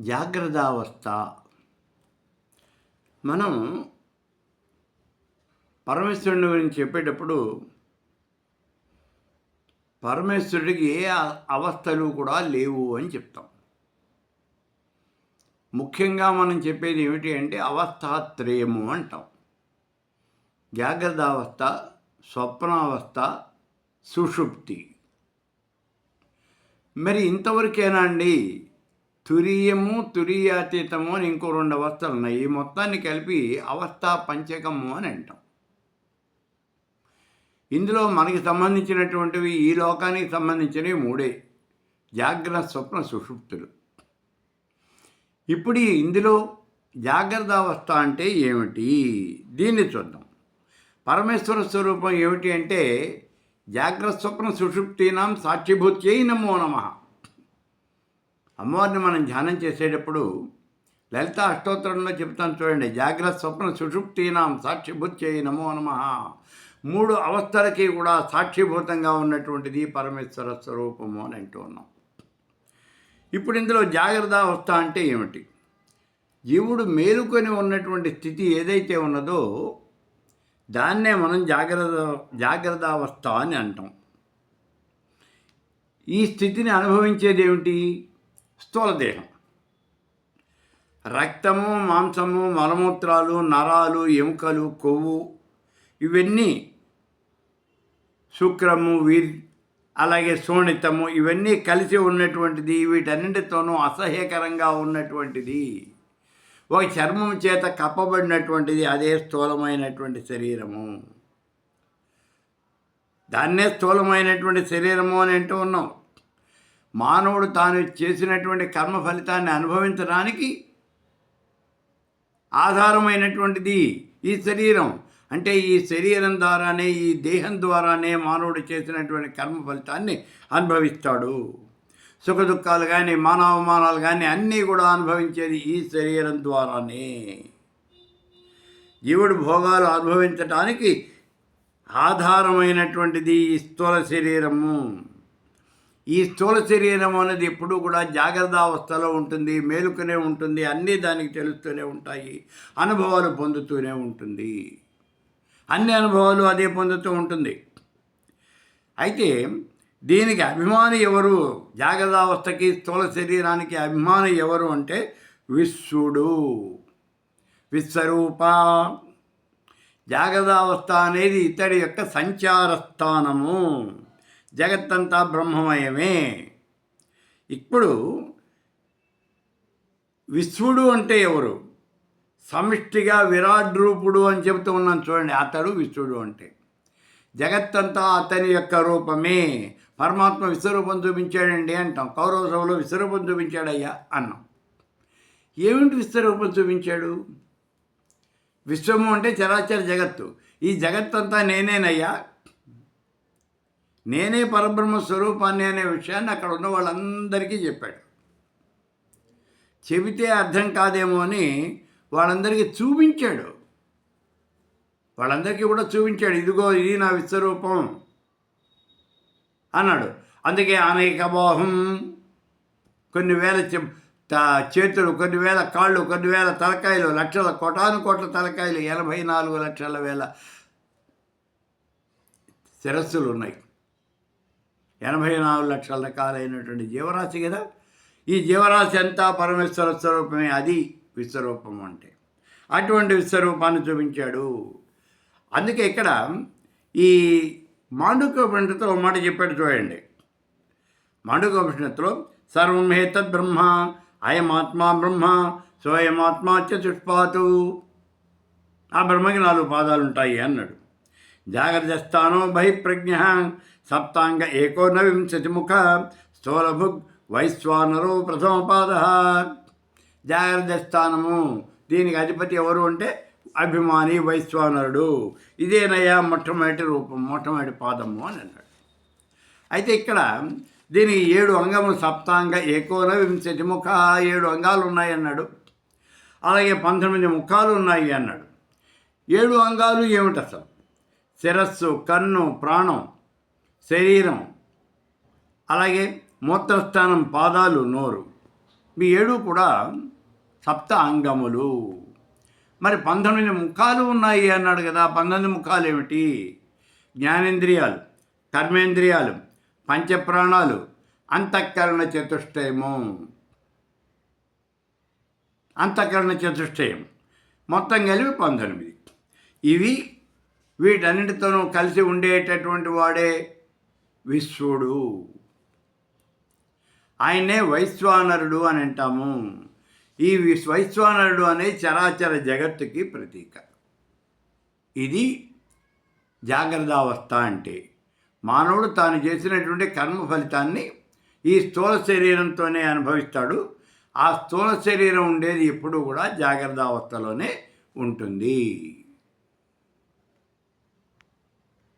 జాగ్రత్తావస్థ. మనం పరమేశ్వరుని గురించి చెప్పేటప్పుడు పరమేశ్వరుడికి ఏ అ- అవస్థలు కూడా లేవు అని చెప్తాం. ముఖ్యంగా మనం చెప్పేది ఏమిటి అంటే అవస్థాత్రయము అంటాం. జాగ్రత్త అవస్థ స్వప్నావస్థ సుషుప్తి. మరి ఇంతవరకేనా అండి? తురియము తురియాతీతము అని ఇంకో రెండు అవస్థలు ఉన్నాయి ఈ మొత్తాన్ని కలిపి అవస్థా పంచకము అని అంటాం. ఇందులో మనకి సంబంధించినటువంటివి ఈ లోకానికి సంబంధించినవి మూడే. జాగ్రత్త స్వప్న సుషుప్తులు. ఇప్పుడు ఇందులో జాగ్రత్త అవస్థ అంటే ఏమిటి? దీన్ని చూద్దాం. పరమేశ్వర స్వరూపం ఏమిటి అంటే జాగ్రత్త స్వప్న సుషుప్తీనాం సాక్షిభూత్యై నమో నమః. అమ్మవారిని మనం ధ్యానం చేసేటప్పుడు లలిత అష్టోత్తరంలో చెప్తాను చూడండి జాగ్రత్త స్వప్న సుషుప్తీనాం సాక్షిభూత్యై నమో నమ. మూడు అవస్థలకి కూడా సాక్షిభూతంగా ఉన్నటువంటిది పరమేశ్వర స్వరూపము అని అంటూ ఉన్నాం. ఇప్పుడు ఇందులో జాగ్రత్త అవస్థ అంటే ఏమిటి? జీవుడు మేలుకొని ఉన్నటువంటి స్థితి ఏదైతే ఉన్నదో దాన్నే మనం జాగ్రత్త జాగ్రత్త అవస్థ అని అంటాం. ఈ స్థితిని అనుభవించేది ఏమిటి? స్థూల దేహం. రక్తము మాంసము మలమూత్రాలు నరాలు ఎముకలు కొవ్వు ఇవన్నీ శుక్రము వీర్ అలాగే శోణితము ఇవన్నీ కలిసి ఉన్నటువంటిది వీటన్నింటితోనూ అసహ్యకరంగా ఉన్నటువంటిది. ఒక చర్మం చేత కప్పబడినటువంటిది అదే స్థూలమైనటువంటి శరీరము. దాన్నే స్థూలమైనటువంటి శరీరము అని అంటూ ఉన్నాం. మానవుడు తాను చేసినటువంటి కర్మ ఫలితాన్ని అనుభవించడానికి ఆధారమైనటువంటిది ఈ శరీరం. అంటే ఈ శరీరం ద్వారానే ఈ దేహం ద్వారానే మానవుడు చేసినటువంటి కర్మ ఫలితాన్ని అనుభవిస్తాడు. సుఖ దుఃఖాలు కానీ మానవమానాలు కానీ అన్నీ కూడా అనుభవించేది ఈ శరీరం ద్వారానే. జీవుడు భోగాలు అనుభవించటానికి ఆధారమైనటువంటిది ఈ స్థూల శరీరము. ఈ స్థూల శరీరం అనేది ఎప్పుడూ కూడా జాగ్రత్త అవస్థలో ఉంటుంది మేలుకునే ఉంటుంది అన్నీ దానికి తెలుస్తూనే ఉంటాయి అనుభవాలు పొందుతూనే ఉంటుంది. అన్ని అనుభవాలు అదే పొందుతూ ఉంటుంది. అయితే దీనికి అభిమాని ఎవరు? జాగ్రత్త అవస్థకి స్థూల శరీరానికి అభిమాని ఎవరు అంటే విశ్వడు విశ్వరూప. జాగ్రత్త అవస్థ అనేది ఇతడి యొక్క సంచార స్థానము జగత్తంతా బ్రహ్మమయమే. ఇప్పుడు విశ్వడు అంటే ఎవరు? సమిష్టిగా విరాట్ రూపుడు అని చెబుతూ ఉన్నాను చూడండి అతడు విశ్వడు అంటే. జగత్తంతా అతని యొక్క రూపమే. పరమాత్మ విశ్వరూపం చూపించాడండి అంటాం. కౌరవ సభలో విశ్వరూపం చూపించాడయ్యా అన్నాం. ఏమిటి విశ్వరూపం చూపించాడు? విశ్వము అంటే చరాచర జగత్తు. ఈ జగత్తంతా నేనేనయ్యా. నేనే పరబ్రహ్మ స్వరూపాన్ని అనే విషయాన్ని అక్కడ ఉన్న వాళ్ళందరికీ చెప్పాడు. చెబితే అర్థం కాదేమో అని వాళ్ళందరికీ చూపించాడు. వాళ్ళందరికీ కూడా చూపించాడు ఇదిగో ఇది నా విశ్వరూపం అన్నాడు. అందుకే అనేక మోహం కొన్ని వేల చేతులు కొన్ని వేల కాళ్ళు కొన్ని వేల తలకాయలు లక్షల కోటాను కోట్ల తలకాయలు ఎనభై నాలుగు లక్షల వేల శిరస్సులు ఉన్నాయి. ఎనభై నాలుగు లక్షల రకాలైనటువంటి జీవరాశి కదా. ఈ జీవరాశి అంతా పరమేశ్వర స్వరూపమే అది విశ్వరూపం అంటే. అటువంటి విశ్వరూపాన్ని చూపించాడు. అందుకే ఇక్కడ ఈ మాండుకోపనిషత్తులో ఒక మాట చెప్పాడు చూడండి. మాండుకోపనిషత్తులో సర్వం హేతద్ బ్రహ్మ అయమాత్మా బ్రహ్మ స్వయమాత్మాచ చుష్పాతు ఆ బ్రహ్మకి నాలుగు పాదాలు ఉంటాయి అన్నాడు. జాగ్రత్త స్థానో బహిప్రజ్ఞ సప్తాంగ ఏకోనవింశతిముఖ స్థూలభుగ్ వైశ్వానరో ప్రథమ జాగ్రత్త స్థానము దీనికి అధిపతి ఎవరు అంటే అభిమాని వైశ్వానరుడు. ఇదేనయ్యా మొట్టమొదటి రూపం మొట్టమొదటి పాదము అని అన్నాడు. అయితే ఇక్కడ దీనికి ఏడు అంగములు సప్తాంగ ఏకోన వింశతి ముఖ ఏడు అంగాలు ఉన్నాయి అన్నాడు. అలాగే పంతొమ్మిది ముఖాలు ఉన్నాయి అన్నాడు. ఏడు అంగాలు ఏమిటి అసలు? శిరస్సు కన్ను ప్రాణం శరీరం. అలాగే మూత్రస్థానం పాదాలు నోరు. మీ ఏడు కూడా సప్త అంగములు మరి పంతొమ్మిది ముఖాలు ఉన్నాయి అన్నాడు కదా పంతొమ్మిది ముఖాలు ఏమిటి? జ్ఞానేంద్రియాలు కర్మేంద్రియాలు పంచప్రాణాలు అంతఃకరణ చతుష్టయము. అంతఃకరణ చతుష్టయం మొత్తం కలిపి పంతొమ్మిది. ఇవి వీటన్నిటితోనూ కలిసి ఉండేటటువంటి వాడే విశ్వడు. ఆయనే వైశ్వానరుడు అని అంటాము. ఈ వైశ్వానరుడు అనే చరాచర జగత్తుకి ప్రతీక. ఇది జాగ్రత్తావస్థ అంటే. మానవుడు తాను చేసినటువంటి కర్మ ఫలితాన్ని ఈ స్థూల శరీరంతోనే అనుభవిస్తాడు. ఆ స్థూల శరీరం ఉండేది ఎప్పుడూ కూడా జాగ్రత్తావస్థలోనే ఉంటుంది.